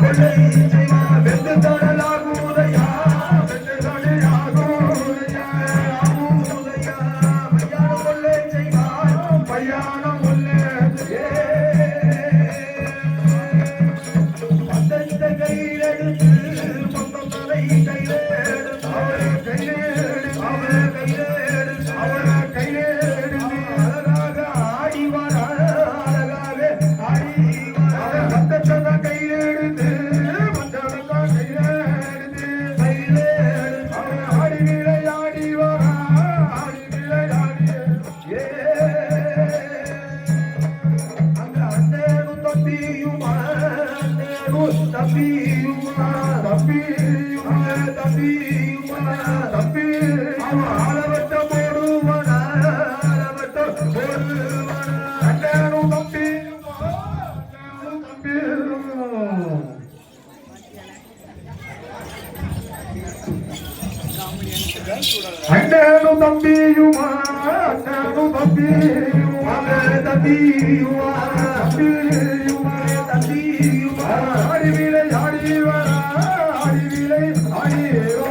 கொள்ளை தப்பி அவன் அளவட்ட போடுவன அளவட்ட போடு அண்ணனும் தம்பியுமா அண்ணனும் தம்பியுமா தம்பியுமா தம்பியுமா தம்பியுமா அறிவிலை அறிவா அறிவிலை அறிவா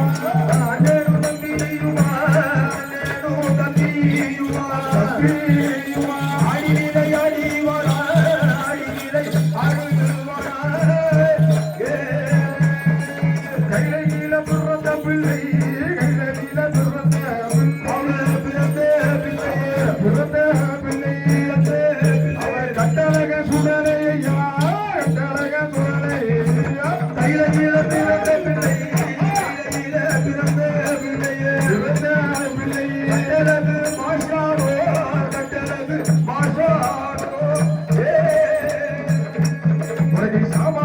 உனக்கு சாமா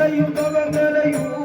கவலையும் கவர்களையும்